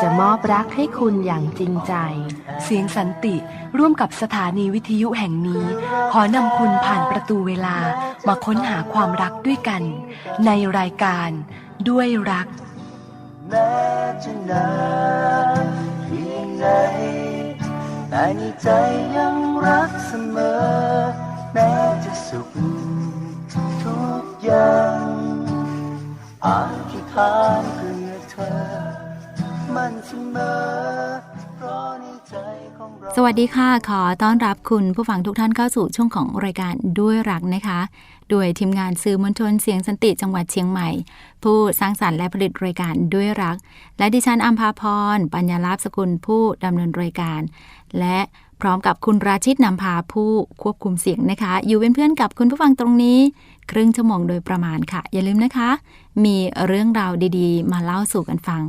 จะมอบรักให้คุณอย่างจริงใจ เสียงสันติร่วมกับสถานีวิทยุแห่งนี้ ขอนำคุณผ่านประตูเวลามาค้นหาความรักด้วยกัน ในรายการด้วยรักแม้จะนานเพียงไหนแต่ในใจยังรักเสมอ วัสดีค่ะ ขอต้อนรับคุณผู้ฟังทุกท่านเข้าสู่ช่วงของรายการด้วยรักนะคะ โดยทีมงานสื่อมวลชนเสียงสันติจังหวัดเชียงใหม่ ผู้สร้างสรรค์และผลิตรายการด้วยรัก และดิฉันอัมพาพร ปัญญาลาภสกุลผู้ดำเนินรายการ และพร้อมกับคุณราชิตนำพาผู้ควบคุมเสียงนะคะ อยู่เป็นเพื่อนกับคุณผู้ฟังตรงนี้ ครึ่งชั่วโมงโดยประมาณค่ะ อย่าลืมนะคะ มีเรื่องราวดีๆ มาเล่าสู่กันฟัง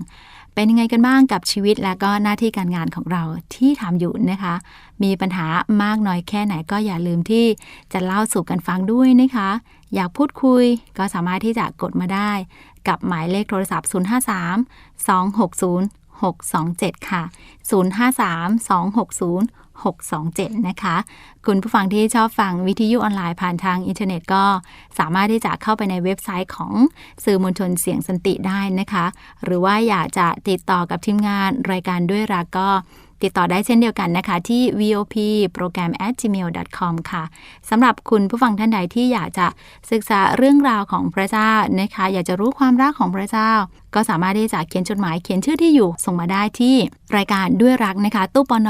เป็นยังไงกันบ้างกับชีวิตและก็หน้าที่การงานของเราที่ทำอยู่นะคะ มีปัญหามากน้อยแค่ไหนก็อย่าลืมที่จะเล่าสู่กันฟังด้วยนะคะ อยากพูดคุยก็สามารถที่จะกดมาได้ กับหมายเลขโทรศัพท์ 053 260 627 ค่ะ 053 260 627 นะคะ คุณผู้ฟังที่ชอบฟังวิทยุออนไลน์ผ่านทางอินเทอร์เน็ตก็สามารถที่จะเข้าไปในเว็บไซต์ของสื่อมวลชนเสียงสันติได้นะคะ หรือว่าอยากจะติดต่อกับทีมงานรายการด้วยรักก็ ติดต่อได้เช่นเดียวกันนะคะที่ vop-program@gmail.com ค่ะสำหรับคุณผู้ฟังท่านใดที่อยากจะศึกษาเรื่องราวของพระเจ้านะคะ อยากจะรู้ความรักของพระเจ้า ก็สามารถที่จะเขียนจดหมายเขียนชื่อที่อยู่ส่งมาได้ที่รายการด้วยรักนะคะ ตู้ปน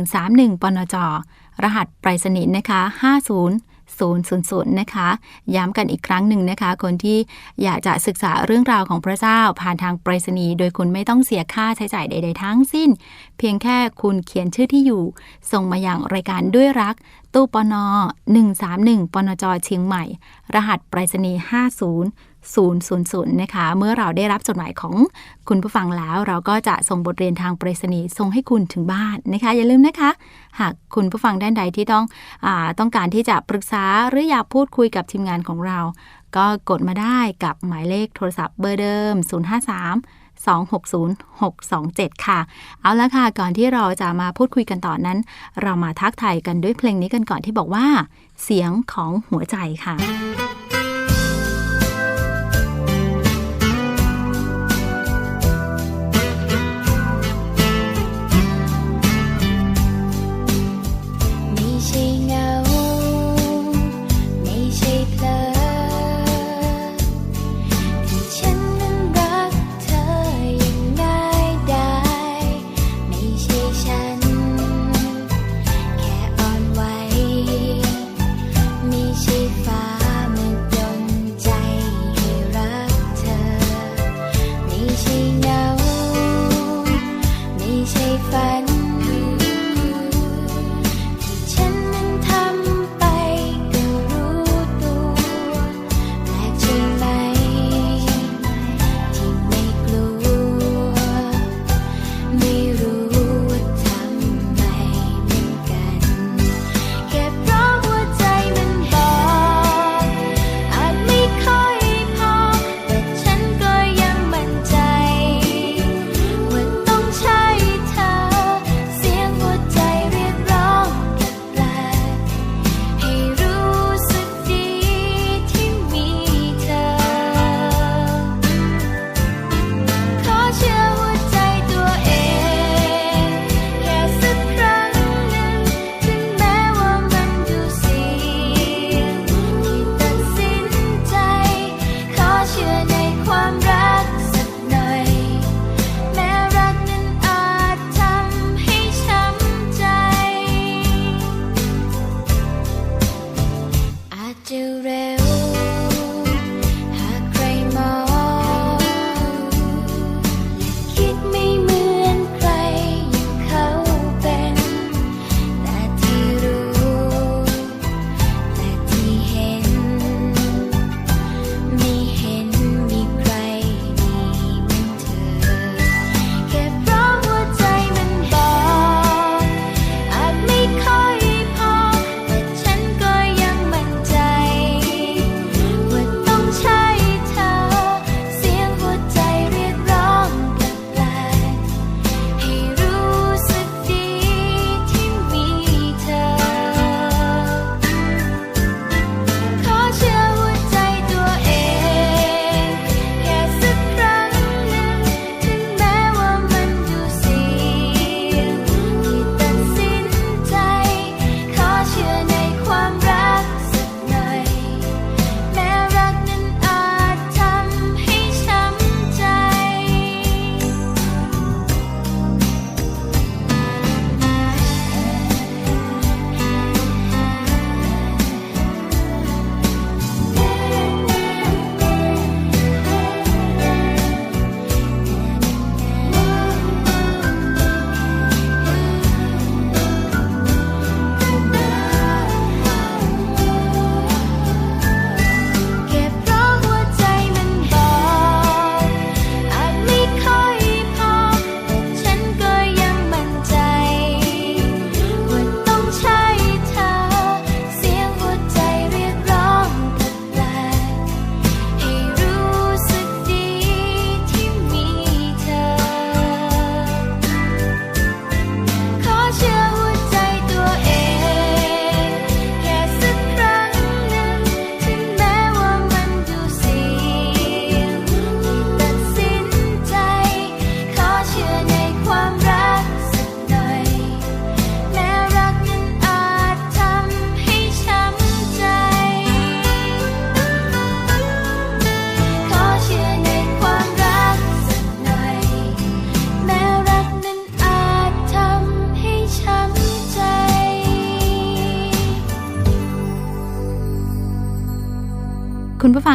131ปนจรหัสไปรษณีย์นะคะ 50 000นะคะ ย้ำกันอีกครั้งหนึ่งนะคะ คนที่อยากจะศึกษาเรื่องราวของพระเจ้าผ่านทางไปรษณีย์โดยคุณไม่ต้องเสียค่าใช้จ่ายใด ๆ ทั้งสิ้น เพียงแค่คุณเขียนชื่อที่อยู่ ส่งมาอย่างรายการด้วยรัก ตู้ปน131ปนจเชียงใหม่ รหัสไปรษณีย์50 000 นะคะ เมื่อเราได้รับจดหมายของคุณผู้ฟังแล้ว เราก็จะส่งบทเรียนทางไปรษณีย์ส่งให้คุณถึงบ้านนะคะ อย่าลืมนะคะ หากคุณผู้ฟังด้านใดที่ต้องอต้องการที่จะปรึกษาหรืออยากพูดคุยกับทีมงานของเรา ก็กดมาได้กับหมายเลขโทรศัพท์เบอร์เดิม 053 260 627 ค่ะ เอาละค่ะ ก่อนที่เราจะมาพูดคุยกันต่อนนั้น เรามาทักทายกันด้วยเพลงนี้กันก่อนที่บอกว่า เสียงของหัวใจค่ะ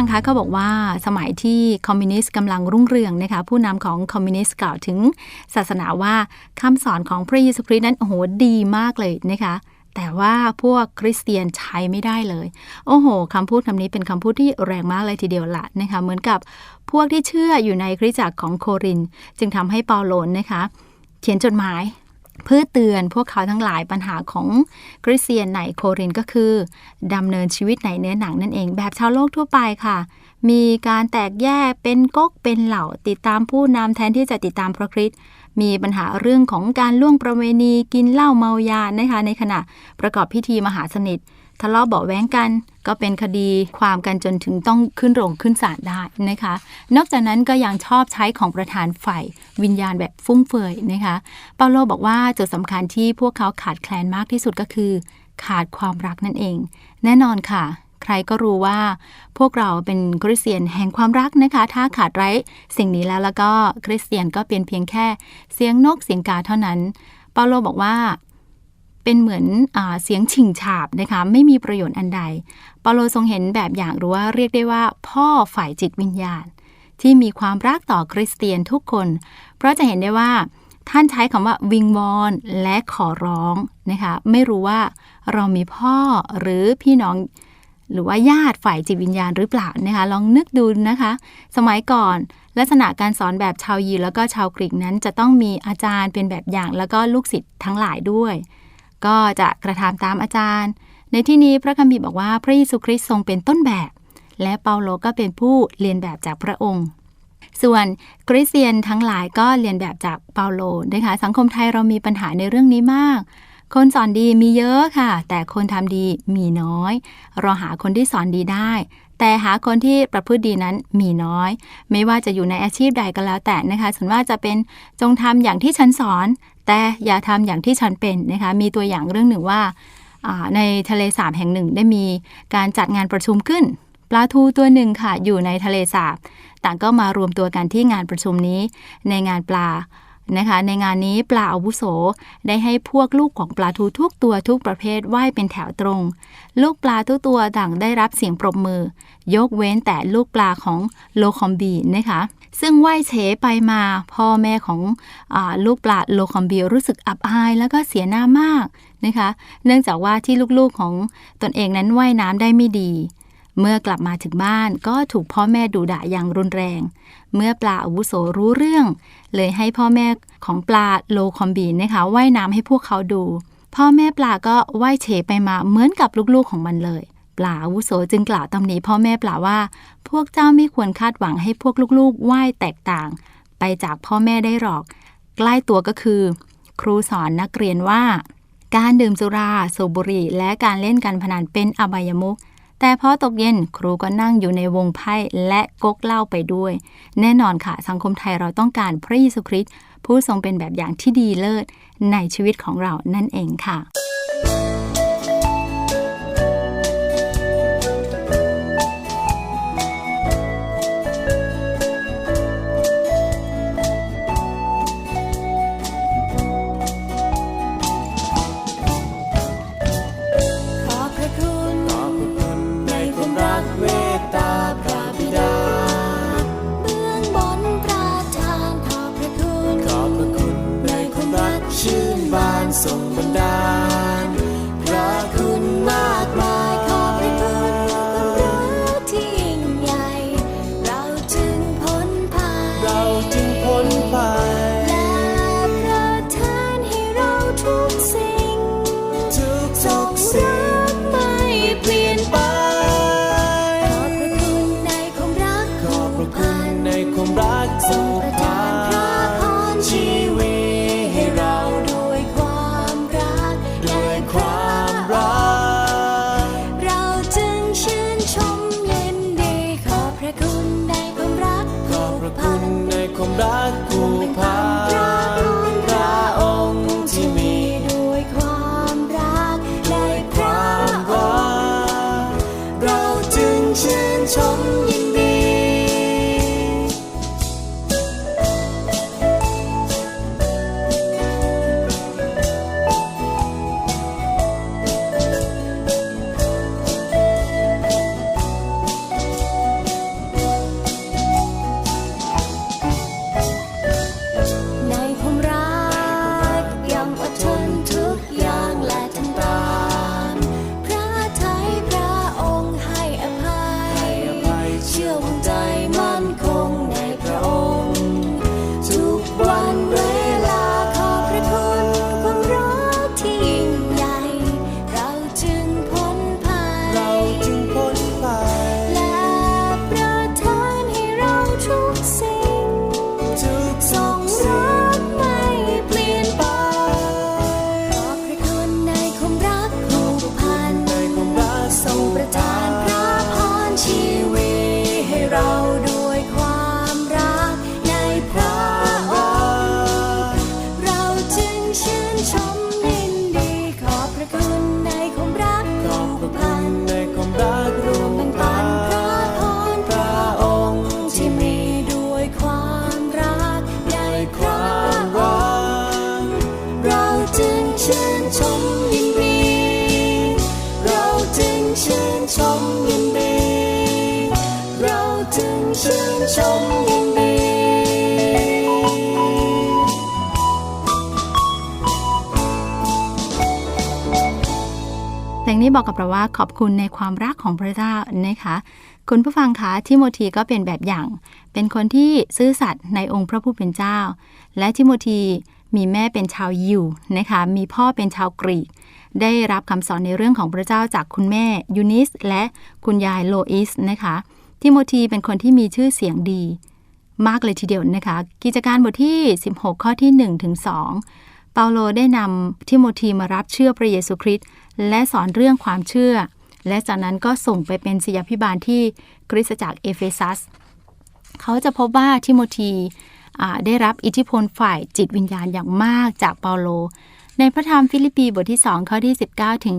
ฟังคะเขาบอกว่าสมัยที่คอมมิวนิสต์กำลังรุ่งเรืองนะคะผู้นำของคอมมิวนิสต์กล่าวถึงศาสนาว่าคำสอนของพระเยซูคริสต์นั้นโอ้โหดีมากเลยนะคะแต่ว่าพวกคริสเตียนใช้ไม่ได้เลย โอ้โหคำพูดคำนี้เป็นคำพูดที่แรงมากเลยทีเดียวละนะคะเหมือนกับพวกที่เชื่ออยู่ในคริสตจักรของโคริน จึงทำให้เปาโลนนะคะ เขียนจดหมาย เพื่อเตือนพวกเขาทั้งหลายปัญหาของคริสเตียนในโครินก็คือดำเนินชีวิตในเนื้อหนังนั่นเองแบบชาวโลกทั่วไปค่ะ มีการแตกแยกเป็นก๊กเป็นเหล่าติดตามผู้นำแทนที่จะติดตามพระคริสต์มีปัญหาเรื่องของการล่วงประเวณีกินเหล้าเมายานะคะในขณะประกอบพิธีมหาสนิท ทะเลาะเบาแว้งกัน ก็เป็นคดีความกันจนถึงต้องขึ้นโรงขึ้นศาลได้นะคะ นอกจากนั้นก็ยังชอบใช้ของประธานฝ่ายวิญญาณแบบฟุ่มเฟือยนะคะเปาโลบอกว่าจุดสำคัญที่พวกเขาขาดแคลนมากที่สุดก็คือ ขาดความรักนั่นเอง แน่นอนค่ะใครก็รู้ว่าพวกเราเป็นคริสเตียนแห่งความรักนะคะ ถ้าขาดไร้สิ่งนี้แล้วแล้วก็คริสเตียนก็เป็นเพียงแค่เสียงนกเสียงกาเท่านั้น เปาโลบอกว่า เป็นเหมือนอเสียงฉิงฉาบนะคะไม่มีประโยชน์อันใดเปาโลทรงเห็นแบบอย่างหรือว่าเรียกได้ว่า พ่อฝ่ายจิตวิญญาณ ที่มีความรักต่อคริสเตียนทุกคน เพราะจะเห็นได้ว่าท่านใช้คำว่าวิงวอนและขอร้องนะคะไม่รู้ว่าเรามีพ่อหรือพี่น้องหรือว่าญาติฝ่ายจิตวิญญาณหรือเปล่านะคะลองนึกดูนะคะ สมัยก่อนลักษณะการสอนแบบชาวยีแล้วก็ชาวกรีกนั้นจะต้องมีอาจารย์เป็นแบบอย่างแล้วก็ลูกศิษย์ทั้งหลายด้วย ก็จะกระทำตามอาจารย์ ในที่นี้พระคัมภีร์บอกว่าพระเยซูคริสต์ทรงเป็นต้นแบบ และเปาโลก็เป็นผู้เรียนแบบจากพระองค์ ส่วนคริสเตียนทั้งหลายก็เรียนแบบจากเปาโลนะคะสังคมไทยเรามีปัญหาในเรื่องนี้มาก คนสอนดีมีเยอะค่ะ แต่คนทำดีมีน้อย เราหาคนที่สอนดีได้แต่หาคนที่ประพฤติดีนั้นมีน้อย ไม่ว่าจะอยู่ในอาชีพใดก็แล้วแต่นะคะส่วนว่าจะเป็นจงทำอย่างที่ฉันสอน แต่อย่าทำอย่างที่ฉันเป็นนะคะมีตัวอย่างเรื่องหนึ่งว่าอ่าในทะเลสาบแห่งหนึ่งได้มีการจัดงานประชุมขึ้น ปลาทูตัวหนึ่งค่ะอยู่ในทะเลสาบ ต่างก็มารวมตัวกันที่งานประชุมนี้ในงานปลานะคะในงานนี้ปลาอาวุโส ได้ให้พวกลูกของปลาทูทุกตัวทุกประเภทว่ายเป็นแถวตรง ลูกปลาทุกตัวต่างได้รับเสียงปรบมือ ยกเว้นแต่ลูกปลาของโลคอมบีนะคะ ซึ่งว่ายเฉไปมา พ่อแม่ของอลูกปลาโลคอมบีรู้สึกอับอาย แล้วก็เสียหน้ามากนะคะ เนื่องจากว่าที่ลูกๆของตนเองนั้นว่ายน้ำได้ไม่ดีเมื่อกลับมาถึงบ้านก็ถูกพ่อแม่ดุด่าอย่างรุนแรง เมื่อปลาอาวุโสรู้เรื่อง เลยให้พ่อแม่ของปลาโลคอมบีนนะคะว่ายน้ำให้พวกเขาดู พ่อแม่ปลาก็ว่ายเฉไปมาเหมือนกับลูกๆของมันเลย ปลาอาวุโสจึงกล่าวตำหนิพ่อแม่ปลาว่า พวกเจ้าไม่ควรคาดหวังให้พวกลูกๆว่ายแตกต่าง ไปจากพ่อแม่ได้หรอก ใกล้ตัวก็คือ ครูสอนนักเรียนว่า การดื่มสุราสูบบุหรี่และการเล่นการพนันเป็นอบายมุขแต่พอตกเย็นครูก็นั่งอยู่ในวงไพ่และก๊กเหล้าไปด้วย แน่นอนค่ะ สังคมไทยเราต้องการพระเยซูคริสต์ผู้ทรงเป็นแบบอย่างที่ดีเลิศในชีวิตของเรานั่นเองค่ะ you นี้บอกกับเราว่าขอบคุณในความรักของพระเจ้านะคะคุณผู้ฟังคะทิโมธีก็เป็นแบบอย่าง เป็นคนที่ซื่อสัตย์ในองค์พระผู้เป็นเจ้า และทิโมธีมีแม่เป็นชาวยิวนะคะมีพ่อเป็นชาวกรีก ได้รับคำสอนในเรื่องของพระเจ้าจากคุณแม่ยูนิส และคุณยายโลอิสนะคะทิโมธีเป็นคนที่มีชื่อเสียงดี มากเลยทีเดียวนะคะ กิจการบทที่ 16 ข้อที่1ถึง2เปาโลได้นำทิโมธีมารับเชื่อพระเยซูคริสต์ และสอนเรื่องความเชื่อ และจากนั้นก็ส่งไปเป็นศิษยาพิบาลที่คริสตจักรเอเฟซัส เขาจะพบว่าทิโมธีได้รับอิทธิพลฝ่ายจิตวิญญาณอย่างมากจากเปาโล ในพระธรรมฟิลิปปีบทที่ 2 ข้อที่ 19 ถึง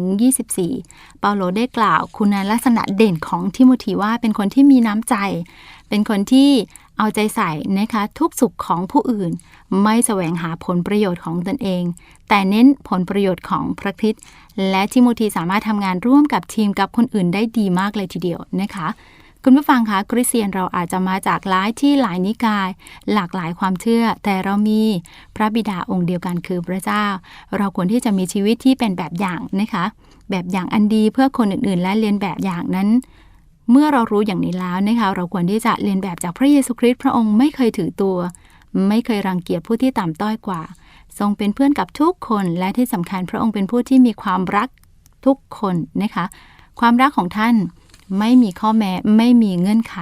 24 เปาโลได้กล่าวคุณลักษณะเด่นของทิโมธีว่าเป็นคนที่มีน้ำใจ เป็นคนที่ เอาใจใส่นะคะทุกสุขของผู้อื่น ไม่แสวงหาผลประโยชน์ของตนเอง แต่เน้นผลประโยชน์ของพระคริสต์และทิโมธีสามารถทำงานร่วมกับทีมกับคนอื่นได้ดีมากเลยทีเดียวนะคะคุณผู้ฟังคะคริสเตียนเราอาจจะมาจากหลายที่หลายนิกาย หลากหลายความเชื่อ แต่เรามีพระบิดาองค์เดียวกันคือพระเจ้า เราควรที่จะมีชีวิตที่เป็นแบบอย่างนะคะ แบบอย่างอันดีเพื่อคนอื่นๆ และเรียนแบบอย่างนั้น เมื่อเรารู้อย่างนี้แล้วนะคะเราควรที่จะเรียนแบบจากพระเยซูคริสต์พระองค์ไม่เคยถือตัว ไม่เคยรังเกียจผู้ที่ต่ำต้อยกว่า ทรงเป็นเพื่อนกับทุกคนและที่สำคัญพระองค์เป็นผู้ที่มีความรักทุกคนนะคะ ความรักของท่านไม่มีข้อแม้ไม่มีเงื่อนไข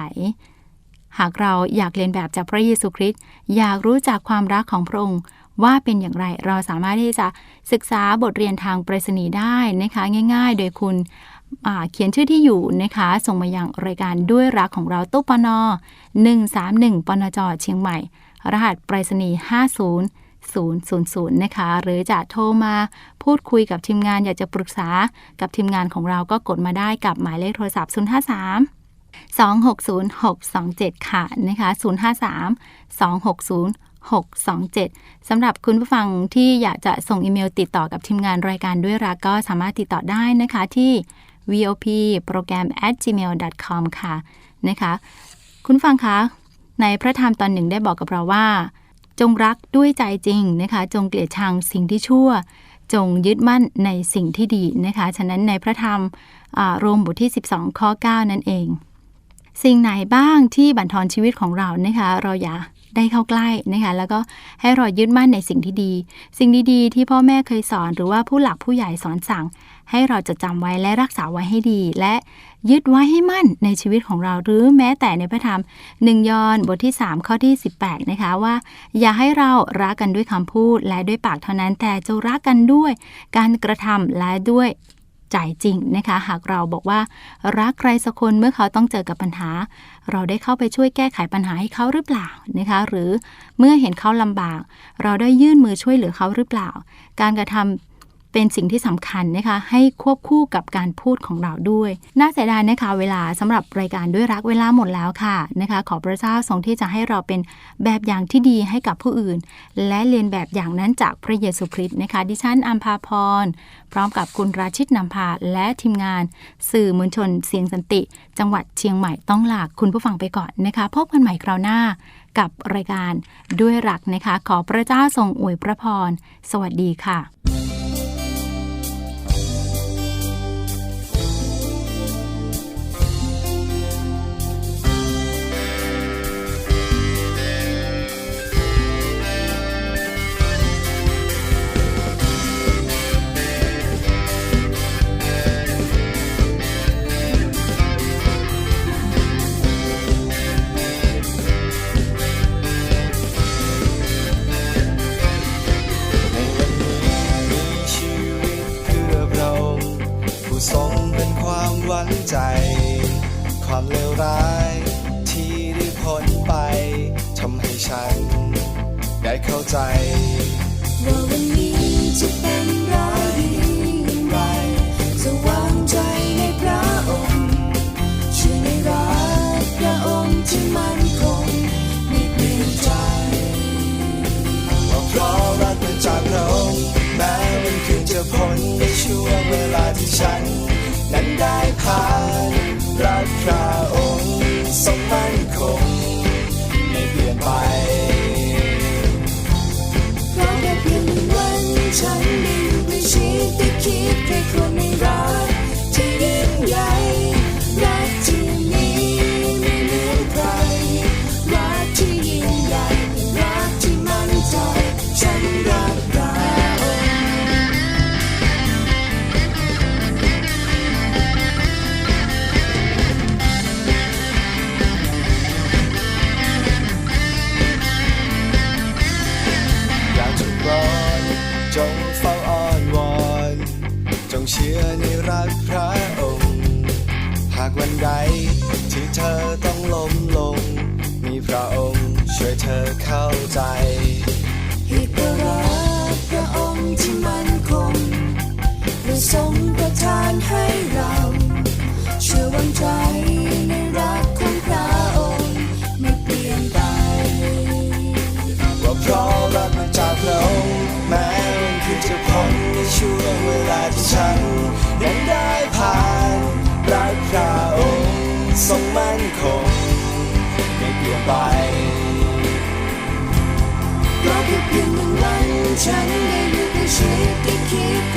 หากเราอยากเรียนแบบจากพระเยซูคริสต์อยากรู้จักความรักของพระองค์ว่าเป็นอย่างไรเราสามารถที่จะศึกษาบทเรียนทางไปรษณีย์ได้นะคะง่าย ๆ โดยคุณ เขียนชื่อที่อยู่นะคะ ส่งมายังรายการด้วยรักของเราตู้ปน131ปนจเชียงใหม่ รหัสไปรษณีย์50 000 นะคะ หรือจะโทรมาพูดคุยกับทีมงานอยากจะปรึกษากับทีมงานของเราก็กดมาได้กับหมายเลขโทรศัพท์ 053 260-627 ค่ะนะคะ053 260-627สำหรับคุณผู้ฟังที่อยากจะส่งอีเมลติดต่อกับทีมงานรายการด้วยรักก็สามารถติดต่อได้นะคะที่ vop โปรแกรม at gmail com ค่ะนะคะ คุณฟังคะในพระธรรมตอนหนึ่งได้บอกกับเราว่า จงรักด้วยใจจริงนะคะ จงเกลียดชังสิ่งที่ชั่ว จงยึดมั่นในสิ่งที่ดีนะคะ ฉะนั้นในพระธรรมโรมบทที่ 12 ข้อ 9 นั่นเอง สิ่งไหนบ้างที่บั่นทอนชีวิตของเรานะคะ เราอย่าได้เข้าใกล้นะคะแล้วก็ให้เรายึดมั่นในสิ่งที่ดี สิ่งดีๆ ที่พ่อแม่เคยสอนหรือว่าผู้หลักผู้ใหญ่สอนสั่ง ให้เราจะจำไว้และรักษาไว้ให้ดี และยึดไว้ให้มั่นในชีวิตของเราหรือแม้แต่ในพระธรรมหนึ่งยอห์นบทที่ 3 ข้อที่ 18 นะคะว่า อย่าให้เรารักกันด้วยคำพูดและด้วยปากเท่านั้นแต่จะรักกันด้วย การกระทำและด้วยใจจริงนะคะ หากเราบอกว่ารักใครสักคนเมื่อเขาต้องเจอกับปัญหา เราได้เข้าไปช่วยแก้ไขปัญหาให้เขาหรือเปล่านะคะ หรือเมื่อเห็นเขาลำบาก เราได้ยื่นมือช่วยเหลือเขาหรือเปล่า การกระทำ เป็นสิ่งที่สำคัญนะคะ ให้ควบคู่กับการพูดของเราด้วย น่าเสียดายนะคะเวลาสำหรับรายการด้วยรักเวลาหมดแล้วค่ะนะคะ ขอพระเจ้าทรงที่จะให้เราเป็นแบบอย่างที่ดีให้กับผู้อื่น และเรียนแบบอย่างนั้นจากพระเยซูคริสต์นะคะ ดิฉันอัมพาพร พร้อมกับคุณราชิตนำพาและทีมงาน สื่อมวลชนเสียงสันติ จังหวัดเชียงใหม่ต้องลาคุณผู้ฟังไปก่อนนะคะ พบกันใหม่คราวหน้ากับรายการด้วยรักนะคะ ขอพระเจ้าทรงอวยพระพร สวัสดีค่ะ งเป็นความหวังใจ ความเลวร้าย ที่ได้พ้นไปทำให้ฉัน ได้เข้าใจ ว่าวันนี้จะเป็นร้ายดีอย่างไรจะวางใจในพระองค์ชื่อในรักพระองค์ที่มั่นคงไม่เปลี่ยนใจว่าเพราะรักมาจากพระองค์แม้มันคืนจะพ้นในช่วงเวลาที่ฉัน นั้นได้ผ่านรักพระองค์ทรงมั่นคงไม่เปลี่ยนไปเราะแค่เพียนงวันฉัน ใจให้ประรักพระองค์ที่มันคงและทรงประทานให้เรา เชื่อวางใจในรักของพระองค์ไม่เปลี่ยนไปว่าเพราะรักมาจากพระองค์แม้วันคืนจะพ้นในช่วงเวลาที่ฉันนั้นได้ผ่าน ฉันได้อยู่ในชีวิตที่คิดใค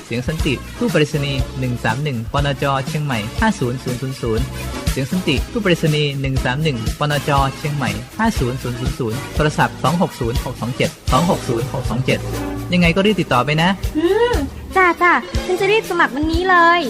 เสียงสันติ ตู้ปริศนีย์131 ปนจ เชียงใหม่ 50000 เสียงสันติตู้ปริศนีย์131 ปนจ เชียงใหม่ 50000 โทรศัพท์ 260627 260627 ยังไงก็รีบติดต่อไปนะจ้าจ้าฉันจะรีบสมัครวันนี้เลย